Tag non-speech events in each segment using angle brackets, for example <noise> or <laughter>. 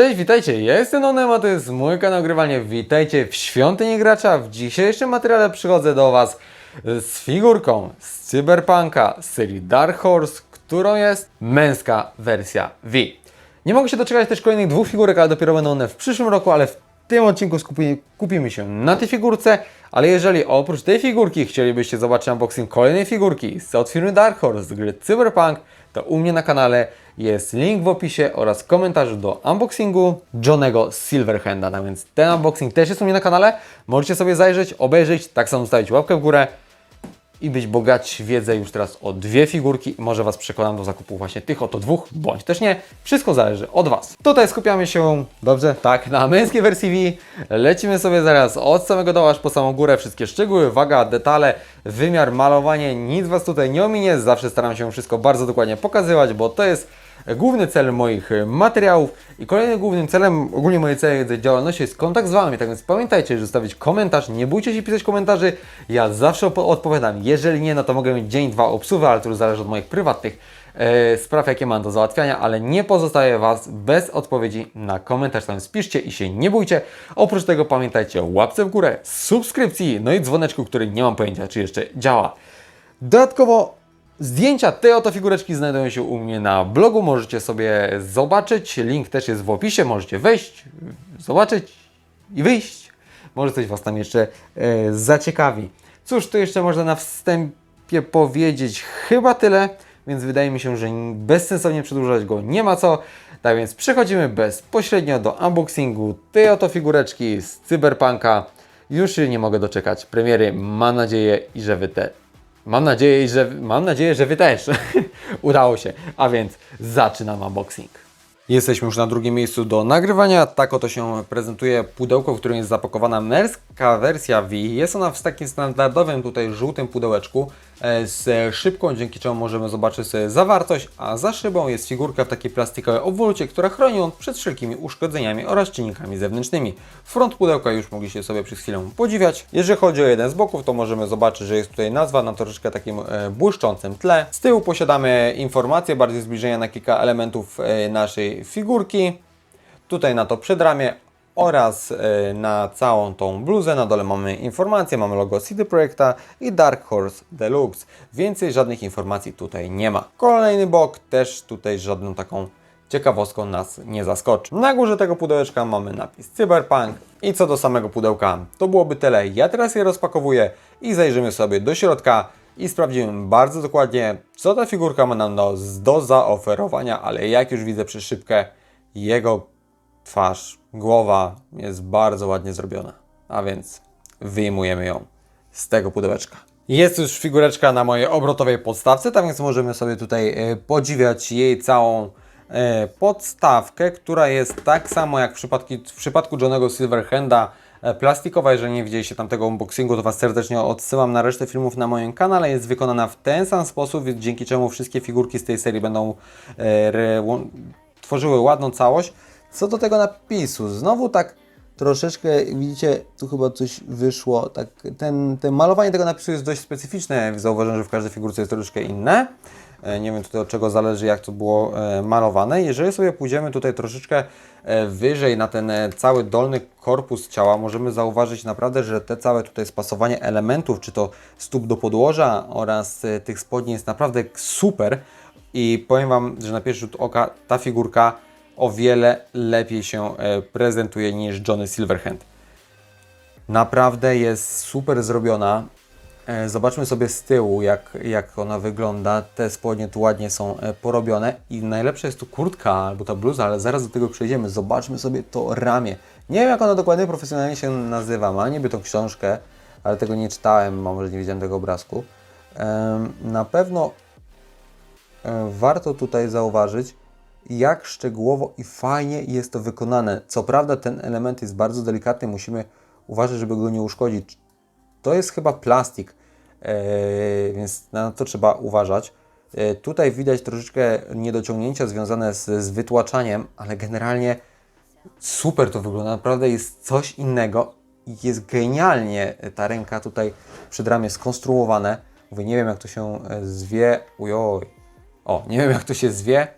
Cześć, witajcie, ja jestem Onem, a to jest mój kanał Grywanie. Witajcie w Świątyni Gracza. W dzisiejszym materiale przychodzę do Was z figurką z Cyberpunka z serii Dark Horse, którą jest męska wersja V. Nie mogę się doczekać też kolejnych dwóch figurek, ale dopiero będą one w przyszłym roku, ale w tym odcinku skupi, kupimy się na tej figurce, ale jeżeli oprócz tej figurki chcielibyście zobaczyć unboxing kolejnej figurki z od firmy Dark Horse z gry Cyberpunk, to u mnie na kanale jest link w opisie oraz komentarzu do unboxingu Johnego Silverhanda. No więc ten unboxing też jest u mnie na kanale. Możecie sobie zajrzeć, obejrzeć, tak samo zostawić łapkę w górę i być bogaci w wiedzę już teraz o dwie figurki. Może Was przekonam do zakupu właśnie tych oto dwóch, bądź też nie. Wszystko zależy od Was. Tutaj skupiamy się, dobrze, tak, na męskiej wersji V. Lecimy sobie zaraz od samego dołu aż po samą górę. Wszystkie szczegóły, waga, detale, wymiar, malowanie, nic Was tutaj nie ominie. Zawsze staram się wszystko bardzo dokładnie pokazywać, bo to jest główny cel moich e, materiałów i kolejnym głównym celem, ogólnie mojej całej działalności jest kontakt z Wami, tak więc pamiętajcie, że zostawić komentarz, nie bójcie się pisać komentarzy, ja zawsze odpowiadam, jeżeli nie, no to mogę mieć dzień, dwa obsuwy, ale to już zależy od moich prywatnych e, spraw, jakie mam do załatwiania, ale nie pozostawię Was bez odpowiedzi na komentarz, tam spiszcie i się nie bójcie. Oprócz tego pamiętajcie o łapce w górę, subskrypcji, no i dzwoneczku, który nie mam pojęcia, czy jeszcze działa. Dodatkowo Zdjęcia tej oto figureczki znajdują się u mnie na blogu, możecie sobie zobaczyć. Link też jest w opisie, możecie wejść, zobaczyć i wyjść. Może coś Was tam jeszcze e, zaciekawi. Cóż, tu jeszcze można na wstępie powiedzieć chyba tyle, więc wydaje mi się, że bezsensownie przedłużać go nie ma co. Tak więc przechodzimy bezpośrednio do unboxingu tej oto figureczki z Cyberpunka. Już się nie mogę doczekać premiery. Mam nadzieję, i że Wy te Mam nadzieję, że, mam nadzieję, że Wy też. <laughs> Udało się. A więc zaczynam unboxing. Jesteśmy już na drugim miejscu do nagrywania. Tak oto się prezentuje pudełko, w którym jest zapakowana męska wersja V. Jest ona w takim standardowym tutaj żółtym pudełeczku z szybką, dzięki czemu możemy zobaczyć zawartość, a za szybą jest figurka w takiej plastikowej obwolucie, która chroni ją przed wszelkimi uszkodzeniami oraz czynnikami zewnętrznymi. Front pudełka już mogliście sobie przez chwilę podziwiać. Jeżeli chodzi o jeden z boków, to możemy zobaczyć, że jest tutaj nazwa na troszeczkę takim e, błyszczącym tle. Z tyłu posiadamy informacje, bardziej zbliżenia na kilka elementów e, naszej figurki. Tutaj na to przedramię oraz e, na całą tą bluzę. Na dole mamy informacje, mamy logo CD Projekta i Dark Horse Deluxe. Więcej żadnych informacji tutaj nie ma. Kolejny bok też tutaj żadną taką ciekawostką nas nie zaskoczy. Na górze tego pudełeczka mamy napis Cyberpunk i co do samego pudełka, to byłoby tyle. Ja teraz je rozpakowuję i zajrzymy sobie do środka i sprawdzimy bardzo dokładnie, co ta figurka ma nam do, do zaoferowania, ale jak już widzę przez szybkę, jego twarz, głowa jest bardzo ładnie zrobiona. A więc wyjmujemy ją z tego pudełeczka. Jest już figureczka na mojej obrotowej podstawce, tak więc możemy sobie tutaj e, podziwiać jej całą e, podstawkę, która jest tak samo jak w przypadku, w przypadku Johnego Silverhanda e, plastikowa. Jeżeli nie widzieliście tamtego unboxingu, to Was serdecznie odsyłam na resztę filmów na moim kanale. Jest wykonana w ten sam sposób, dzięki czemu wszystkie figurki z tej serii będą tworzyły ładną całość. Co do tego napisu, znowu tak troszeczkę, widzicie, tu chyba coś wyszło, tak, ten, ten malowanie tego napisu jest dość specyficzne, zauważyłem, że w każdej figurce jest troszeczkę inne. E, Nie wiem tutaj od czego zależy, jak to było e, malowane. Jeżeli sobie pójdziemy tutaj troszeczkę e, wyżej na ten cały dolny korpus ciała, możemy zauważyć naprawdę, że te całe tutaj spasowanie elementów, czy to stóp do podłoża oraz tych spodni jest naprawdę super. I powiem Wam, że na pierwszy rzut oka ta figurka o wiele lepiej się e, prezentuje niż Johnny Silverhand. Naprawdę jest super zrobiona. E, Zobaczmy sobie z tyłu, jak, jak ona wygląda. Te spodnie tu ładnie są e, porobione i najlepsza jest tu kurtka albo ta bluza, ale zaraz do tego przejdziemy. Zobaczmy sobie to ramię. Nie wiem, jak ona dokładnie profesjonalnie się nazywa. Ma niby tą książkę, ale tego nie czytałem, a może nie widziałem tego obrazku. Na pewno warto tutaj zauważyć, jak szczegółowo i fajnie jest to wykonane. Co prawda ten element jest bardzo delikatny, musimy uważać, żeby go nie uszkodzić. To jest chyba plastik, e, więc na to trzeba uważać. E, tutaj widać troszeczkę niedociągnięcia związane z, z wytłaczaniem, ale generalnie super to wygląda. Naprawdę jest coś innego jest genialnie ta ręka tutaj przed ramię skonstruowane. Mówię, nie wiem jak to się e, zwie. Ujoj. O, nie wiem jak to się zwie,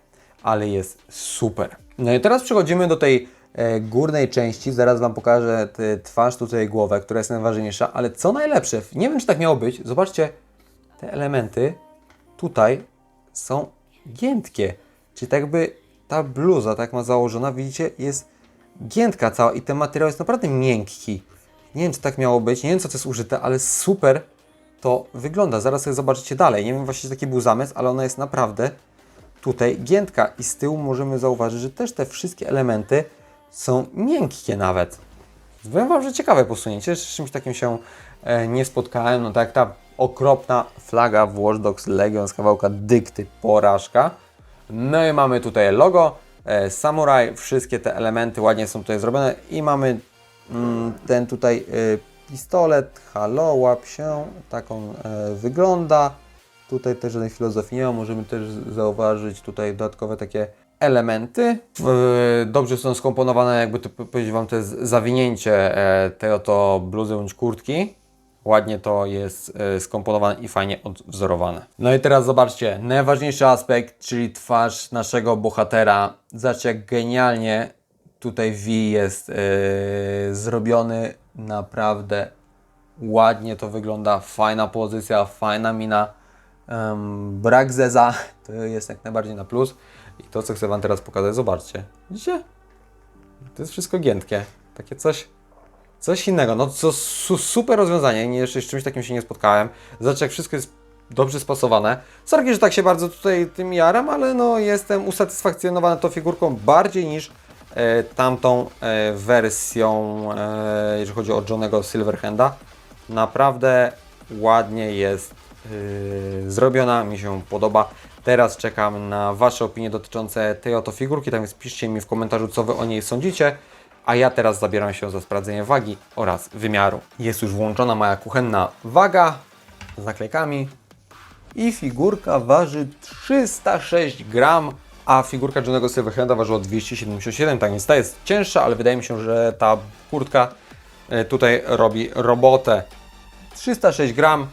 ale jest super. No i teraz przechodzimy do tej e, górnej części. Zaraz Wam pokażę twarz, tutaj głowę, która jest najważniejsza. Ale co najlepsze, nie wiem czy tak miało być, zobaczcie, te elementy tutaj są giętkie. Czyli tak jakby ta bluza, tak ma założona, widzicie, jest giętka cała i ten materiał jest naprawdę miękki. Nie wiem, czy tak miało być, nie wiem, co to jest użyte, ale super to wygląda. Zaraz sobie zobaczycie dalej. Nie wiem właśnie, jaki był zamysł, ale ona jest naprawdę tutaj giętka i z tyłu możemy zauważyć, że też te wszystkie elementy są miękkie nawet. Powiem Wam, że ciekawe posunięcie, z czymś takim się e, nie spotkałem, no tak ta okropna flaga w Watch Dogs Legion z kawałka dykty, porażka. No i mamy tutaj logo, e, samuraj, wszystkie te elementy ładnie są tutaj zrobione i mamy mm, ten tutaj e, pistolet, halo, łap się, taką e, wygląda. Tutaj też żadnej filozofii nie ma, możemy też zauważyć tutaj dodatkowe takie elementy. Dobrze są skomponowane, jakby to po- powiedzieć Wam, to jest zawinięcie e, tej oto bluzy bądź kurtki. Ładnie to jest e, skomponowane i fajnie odwzorowane. No i teraz zobaczcie, najważniejszy aspekt, czyli twarz naszego bohatera. Zobaczcie jak genialnie tutaj V jest e, zrobiony. Naprawdę ładnie to wygląda, fajna pozycja, fajna mina. Em, brak zeza <laughs> to jest jak najbardziej na plus. I to, co chcę Wam teraz pokazać, zobaczcie. Widzicie? To jest wszystko giętkie. Takie coś, coś innego. No to su super rozwiązanie. Nie, jeszcze z czymś takim się nie spotkałem. Zobaczcie, jak wszystko jest dobrze spasowane. Sorry, że tak się bardzo tutaj tym jaram, ale no jestem usatysfakcjonowany tą figurką bardziej niż e, tamtą e, wersją, e, jeżeli chodzi o Johnego Silverhanda. Naprawdę ładnie jest zrobiona, mi się podoba. Teraz czekam na Wasze opinie dotyczące tej oto figurki, tam więc piszcie mi w komentarzu, co Wy o niej sądzicie. A ja teraz zabieram się za sprawdzenie wagi oraz wymiaru. Jest już włączona moja kuchenna waga z naklejkami i figurka waży 306 gram, a figurka Johnego Silverhanda ważyła 277, tak więc ta jest cięższa, ale wydaje mi się, że ta kurtka e, tutaj robi robotę. 306 gram,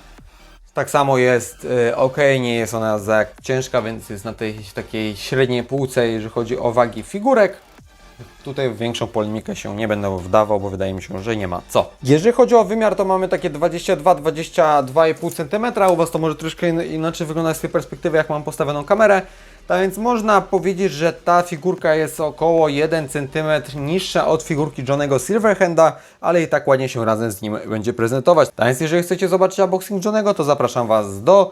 tak samo jest e, ok, nie jest ona za ciężka, więc jest na tej takiej średniej półce, jeżeli chodzi o wagi figurek. Tutaj w większą polemikę się nie będę wdawał, bo wydaje mi się, że nie ma co. Jeżeli chodzi o wymiar, to mamy takie 22-22,5 cm. U Was to może troszkę in- inaczej wyglądać z tej perspektywy, jak mam postawioną kamerę. Tak więc można powiedzieć, że ta figurka jest około 1 cm niższa od figurki Johnego Silverhanda, ale i tak ładnie się razem z nim będzie prezentować. Tak więc jeżeli chcecie zobaczyć unboxing Johnego, to zapraszam Was do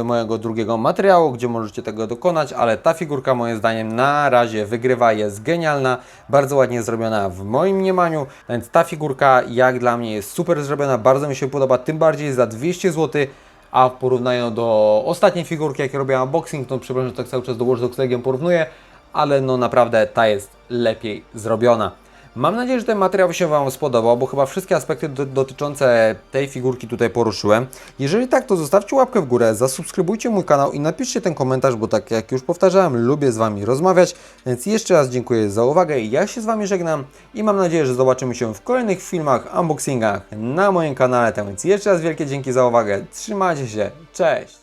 y, mojego drugiego materiału, gdzie możecie tego dokonać, ale ta figurka moim zdaniem na razie wygrywa, jest genialna, bardzo ładnie zrobiona w moim mniemaniu, więc ta figurka jak dla mnie jest super zrobiona, bardzo mi się podoba, tym bardziej za 200 zł, a w porównaniu do ostatniej figurki, jakie robiłem unboxing, to przepraszam, że tak cały czas do Watch porównuję, ale no naprawdę ta jest lepiej zrobiona. Mam nadzieję, że ten materiał się Wam spodobał, bo chyba wszystkie aspekty do, dotyczące tej figurki tutaj poruszyłem. Jeżeli tak, to zostawcie łapkę w górę, zasubskrybujcie mój kanał i napiszcie ten komentarz, bo tak jak już powtarzałem, lubię z Wami rozmawiać. Więc jeszcze raz dziękuję za uwagę ja się z Wami żegnam i mam nadzieję, że zobaczymy się w kolejnych filmach, unboxingach na moim kanale. Tak więc jeszcze raz wielkie dzięki za uwagę. Trzymajcie się, cześć!